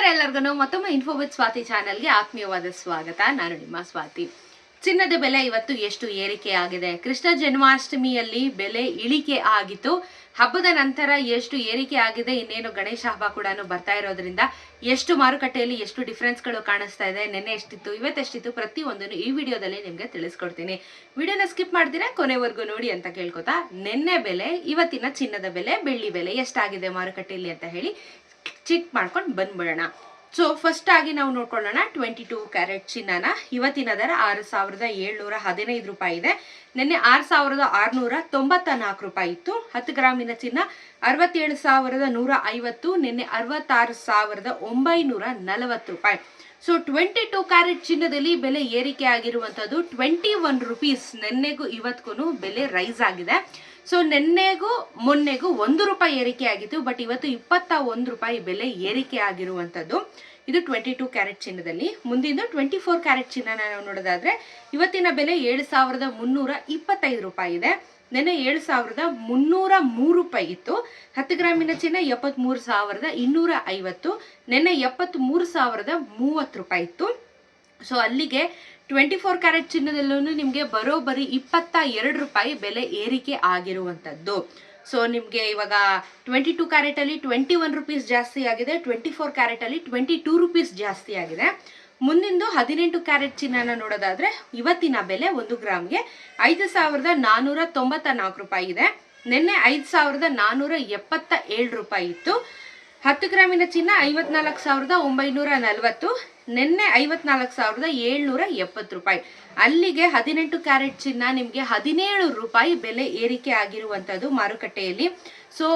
ನಮಸ್ಕಾರ ಎಲ್ಲರಿಗೂ ಮತ್ತೊಮ್ಮೆ ಇನ್ಫೋಬಿತ್ ಸ್ವಾತಿ ಸ್ವಾತಿ ಚಾನಲ್ಗೆ ಆತ್ಮೀಯವಾದ ಸ್ವಾಗತ. ನಾನು ನಿಮ್ಮ ಸ್ವಾತಿ ಚಿನ್ನದ ಬೆಲೆ ಇವತ್ತು ಎಷ್ಟು ಏರಿಕೆ ಆಗಿದೆ? ಕೃಷ್ಣ ಜನ್ಮಾಷ್ಟಮಿಯಲ್ಲಿ ಬೆಲೆ ಇಳಿಕೆ ಆಗಿತ್ತು. ಹಬ್ಬದ ನಂತರ ಎಷ್ಟು ಏರಿಕೆ ಆಗಿದೆ? ಇನ್ನೇನು ಗಣೇಶ ಹಬ್ಬ ಕೂಡ ಬರ್ತಾ ಇರೋದ್ರಿಂದ ಎಷ್ಟು ಮಾರುಕಟ್ಟೆಯಲ್ಲಿ ಎಷ್ಟು ಡಿಫ್ರೆನ್ಸ್ಗಳು ಕಾಣಿಸ್ತಾ ಇದೆ? ನಿನ್ನೆ ಎಷ್ಟಿತ್ತು, ಇವತ್ತೆಷ್ಟಿತ್ತು ಪ್ರತಿಯೊಂದನ್ನು ಈ ವಿಡಿಯೋದಲ್ಲಿ ನಿಮಗೆ ತಿಳಿಸ್ಕೊಡ್ತೀನಿ. ವಿಡಿಯೋನ ಸ್ಕಿಪ್ ಮಾಡ್ತೀರಾ ಕೊನೆವರೆಗೂ ನೋಡಿ ಅಂತ ಕೇಳ್ಕೊತಾ, ನಿನ್ನೆ ಬೆಲೆ, ಇವತ್ತಿನ ಚಿನ್ನದ ಬೆಲೆ, ಬೆಳ್ಳಿ ಬೆಲೆ ಎಷ್ಟಾಗಿದೆ ಮಾರುಕಟ್ಟೆಯಲ್ಲಿ ಅಂತ ಹೇಳಿ ಚೆಕ್ ಮಾಡ್ಕೊಂಡು ಬಂದ್ಬಿಡೋಣ. ಸೊ ಫಸ್ಟ್ ಆಗಿ ನಾವು ನೋಡ್ಕೊಳ್ಳೋಣ ಟ್ವೆಂಟಿ ಟೂ ಕ್ಯಾರೆಟ್ ಚಿನ್ನನ. ಇವತ್ತಿನ ದರ ಆರು ಸಾವಿರದ ಏಳ್ನೂರ ಹದಿನೈದು ರೂಪಾಯಿ ಇದೆ. ನಿನ್ನೆ ಆರು ಸಾವಿರದ ಆರುನೂರ ತೊಂಬತ್ತ ನಾಲ್ಕು ರೂಪಾಯಿ ಇತ್ತು. ಹತ್ತು ಗ್ರಾಮಿನ ಚಿನ್ನ ಅರವತ್ತೇಳು ಸಾವಿರದ ನೂರ ಐವತ್ತು, ನಿನ್ನೆ ಅರವತ್ತಾರು ಸಾವಿರದ ಒಂಬೈನೂರ ನಲವತ್ತು ರೂಪಾಯಿ. ಸೊ ಟ್ವೆಂಟಿ ಟೂ ಕ್ಯಾರೆಟ್ ಚಿನ್ನದಲ್ಲಿ ಬೆಲೆ ಏರಿಕೆ ಆಗಿರುವಂಥದ್ದು ಟ್ವೆಂಟಿ ಒನ್ ರುಪೀಸ್ ನಿನ್ನೆಗೂ ಇವತ್ತಿಗೂ ಬೆಲೆ ರೈಸ್ ಆಗಿದೆ. ಸೊ ನಿನ್ನೆಗೂ ಮೊನ್ನೆಗೂ ಒಂದು ರೂಪಾಯಿ ಏರಿಕೆ ಆಗಿತ್ತು ಬಟ್ ಇವತ್ತು ಇಪ್ಪತ್ತ ಒಂದು ರೂಪಾಯಿ ಬೆಲೆ ಏರಿಕೆ ಆಗಿರುವಂಥದ್ದು. ಇದು ಟ್ವೆಂಟಿ ಟೂ ಕ್ಯಾರೆಟ್ ಚಿನ್ನದಲ್ಲಿ. ಮುಂದಿನ ಟ್ವೆಂಟಿ ಫೋರ್ ಕ್ಯಾರೆಟ್ ಚಿನ್ನನ ನಾವು ನೋಡೋದಾದ್ರೆ, ಇವತ್ತಿನ ಬೆಲೆ ಏಳು ಸಾವಿರದ ಮುನ್ನೂರ ಇಪ್ಪತ್ತೈದು ರೂಪಾಯಿ ಇದೆ. ನೆನ್ನೆ ಏಳು ಸಾವಿರದ ಮುನ್ನೂರ ಮೂರು ರೂಪಾಯಿ ಇತ್ತು. ಹತ್ತು ಗ್ರಾಮಿನ ಚಿನ್ನ ಎಪ್ಪತ್ತ್ಮೂರು ಸಾವಿರದ ಇನ್ನೂರ ಐವತ್ತು. ನೆನ್ನೆ ಎಪ್ಪತ್ತ್ಮೂರು ಸಾವಿರದ ಮೂವತ್ತು ರೂಪಾಯಿ ಇತ್ತು. ಸೊ ಅಲ್ಲಿಗೆ ಟ್ವೆಂಟಿ ಫೋರ್ ಕ್ಯಾರೆಟ್ ಚಿನ್ನದಲ್ಲೂ ನಿಮಗೆ ಬರೋಬ್ಬರಿ ಇಪ್ಪತ್ತ ಎರಡು ರೂಪಾಯಿ ಬೆಲೆ ಏರಿಕೆ ಆಗಿರುವಂಥದ್ದು. ಸೊ ನಿಮಗೆ ಇವಾಗ ಟ್ವೆಂಟಿ ಟೂ ಕ್ಯಾರೆಟಲ್ಲಿ ಟ್ವೆಂಟಿ ಒನ್ ರುಪೀಸ್ ಜಾಸ್ತಿ ಆಗಿದೆ ಟ್ವೆಂಟಿ ಫೋರ್ ಕ್ಯಾರೆಟಲ್ಲಿ ಟ್ವೆಂಟಿ ಟೂ ರುಪೀಸ್ ಜಾಸ್ತಿ ಆಗಿದೆ. ಮುಂದಿಂದು ಹದಿನೆಂಟು ಕ್ಯಾರೆಟ್ ಚಿನ್ನನ ನೋಡೋದಾದರೆ ಇವತ್ತಿನ ಬೆಲೆ ಒಂದು ಗ್ರಾಮ್ಗೆ ಐದು ಸಾವಿರದ ನಾನ್ನೂರ ತೊಂಬತ್ತ ನಾಲ್ಕು ರೂಪಾಯಿ ಇದೆ. ನಿನ್ನೆ ಐದು ಸಾವಿರದ ನಾನ್ನೂರ ಎಪ್ಪತ್ತ ಏಳು ರೂಪಾಯಿ ಇತ್ತು. ಹತ್ತು ಗ್ರಾಮಿನ ಚಿನ್ನ ಐವತ್ನಾಲ್ಕು ಸಾವಿರದ ಒಂಬೈನೂರ ನಲವತ್ತು, ನಿನ್ನೆ ಐವತ್ನಾಲ್ಕು ಸಾವಿರದ ಏಳ್ನೂರ ಎಪ್ಪತ್ತು ರೂಪಾಯಿ. ಅಲ್ಲಿಗೆ ಹದಿನೆಂಟು ಕ್ಯಾರೆಟ್ ಚಿನ್ನ ನಿಮಗೆ ಹದಿನೇಳು ರೂಪಾಯಿ ಬೆಲೆ ಏರಿಕೆ ಆಗಿರುವಂಥದ್ದು ಮಾರುಕಟ್ಟೆಯಲ್ಲಿ. ಸೊ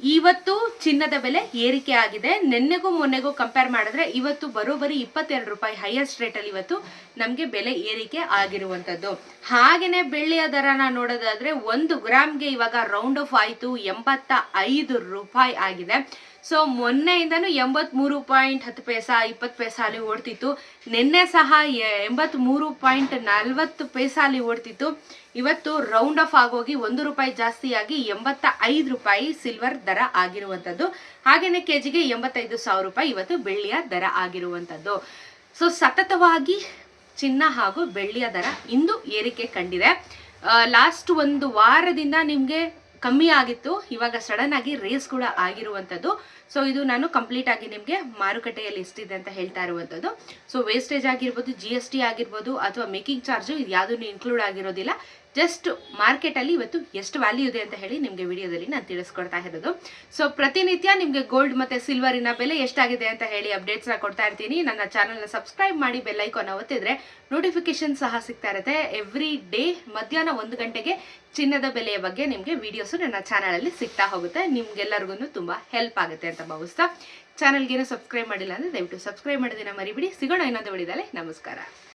ಇವತ್ತು ಚಿನ್ನದ ಬೆಲೆ ಏರಿಕೆ ಆಗಿದೆ. ನಿನ್ನೆಗೂ ಮೊನ್ನೆಗೂ ಕಂಪೇರ್ ಮಾಡಿದ್ರೆ ಇವತ್ತು ಬರೋಬರಿ ಇಪ್ಪತ್ತೆರಡು ರೂಪಾಯಿ ಹೈಯೆಸ್ಟ್ ರೇಟಲ್ಲಿ ಇವತ್ತು ನಮಗೆ ಬೆಲೆ ಏರಿಕೆ ಆಗಿರುವಂಥದ್ದು ಹಾಗೆಯೇ ಬೆಳ್ಳಿಯ ದರನ ನೋಡೋದಾದ್ರೆ ಒಂದು ಗ್ರಾಮ್ಗೆ ಇವಾಗ ರೌಂಡ್ ಆಫ್ ಆಯಿತು ಎಂಬತ್ತ ಐದು ರೂಪಾಯಿ ಆಗಿದೆ. ಸೊ ಮೊನ್ನೆಯಿಂದನೂ ಎಂಬತ್ಮೂರು ಪಾಯಿಂಟ್ ಹತ್ತು ಪೈಸ, ಇಪ್ಪತ್ತು ಪೈಸಾಲಿ ಅಲ್ಲಿ ಓಡ್ತಿತ್ತು. ನಿನ್ನೆ ಸಹ ಎಂಬತ್ಮೂರು ಪಾಯಿಂಟ್ ನಲ್ವತ್ತು ಪೈಸಾಲಿ ಅಲ್ಲಿ ಓಡ್ತಿತ್ತು. ಇವತ್ತು ರೌಂಡ್ ಆಫ್ ಆಗೋಗಿ ಒಂದು ರೂಪಾಯಿ ಜಾಸ್ತಿಯಾಗಿ ಎಂಬತ್ತ ಐದು ರೂಪಾಯಿ ಸಿಲ್ವರ್ ದರ ಆಗಿರುವಂಥದ್ದು ಹಾಗೆಯೇ ಕೆ ಜಿಗೆ ಎಂಬತ್ತೈದು ಸಾವಿರ ರೂಪಾಯಿ ಇವತ್ತು ಬೆಳ್ಳಿಯ ದರ ಆಗಿರುವಂಥದ್ದು ಸೊ ಸತತವಾಗಿ ಚಿನ್ನ ಹಾಗೂ ಬೆಳ್ಳಿಯ ದರ ಇಂದು ಏರಿಕೆ ಕಂಡಿದೆ. ಲಾಸ್ಟ್ ಒಂದು ವಾರದಿಂದ ನಿಮಗೆ ಕಮ್ಮಿ ಆಗಿತ್ತು. ಇವಾಗ ಸಡನ್ ಆಗಿ ರೇಸ್ ಕೂಡ ಆಗಿರುವಂಥದ್ದು. ಸೊ ಇದು ನಾನು ಕಂಪ್ಲೀಟ್ ಆಗಿ ನಿಮಗೆ ಮಾರುಕಟ್ಟೆಯಲ್ಲಿ ಎಷ್ಟಿದೆ ಅಂತ ಹೇಳ್ತಾ ಇರುವಂಥದ್ದು. ಸೊ ವೇಸ್ಟೇಜ್ ಆಗಿರ್ಬೋದು ಜಿ ಎಸ್ ಟಿ ಆಗಿರ್ಬೋದು, ಅಥವಾ ಮೇಕಿಂಗ್ ಚಾರ್ಜು ಇದು ಯಾವುದನ್ನು ಇನ್ಕ್ಲೂಡ್ ಆಗಿರೋದಿಲ್ಲ. ಜಸ್ಟ್ ಮಾರ್ಕೆಟಲ್ಲಿ ಇವತ್ತು ಎಷ್ಟು ವ್ಯಾಲ್ಯೂ ಇದೆ ಅಂತ ಹೇಳಿ ನಿಮಗೆ ವಿಡಿಯೋದಲ್ಲಿ ನಾನು ತಿಳಿಸ್ಕೊಡ್ತಾ ಇರೋದು. ಸೊ ಪ್ರತಿನಿತ್ಯ ನಿಮಗೆ ಗೋಲ್ಡ್ ಮತ್ತು ಸಿಲ್ವರಿನ ಬೆಲೆ ಎಷ್ಟಾಗಿದೆ ಅಂತ ಹೇಳಿ ಅಪ್ಡೇಟ್ಸ್ನ ಕೊಡ್ತಾ ಇರ್ತೀನಿ. ನನ್ನ ಚಾನಲ್ನ ಸಬ್ಸ್ಕ್ರೈಬ್ ಮಾಡಿ ಬೆಲ್ಲೈಕೋನ ಒತ್ತಿದ್ರೆ ನೋಟಿಫಿಕೇಶನ್ ಸಹ ಸಿಗ್ತಾ ಇರುತ್ತೆ. ಎವ್ರಿ ಡೇ ಮಧ್ಯಾಹ್ನ ಒಂದು ಗಂಟೆಗೆ ಚಿನ್ನದ ಬೆಲೆಯ ಬಗ್ಗೆ ನಿಮಗೆ ವಿಡಿಯೋಸು ನನ್ನ ಚಾನಲಲ್ಲಿ ಸಿಗ್ತಾ ಹೋಗುತ್ತೆ. ನಿಮ್ಗೆಲ್ಲರಿಗೂ ತುಂಬ ಹೆಲ್ಪ್ ಆಗುತ್ತೆ ಅಂತ ಭಾವಿಸ್ತಾ ಚಾನಲ್ಗೇನು ಸಬ್ಸ್ಕ್ರೈಬ್ ಮಾಡಿಲ್ಲ ಅಂದರೆ ದಯವಿಟ್ಟು ಸಬ್ಸ್ಕ್ರೈಬ್ ಮಾಡೋದನ್ನ ಮರಿಬಿಡಿ. ಸಿಗೋಣ ಇನ್ನೊಂದು ವಿಡಿಯೋದಲ್ಲಿ ನಮಸ್ಕಾರ.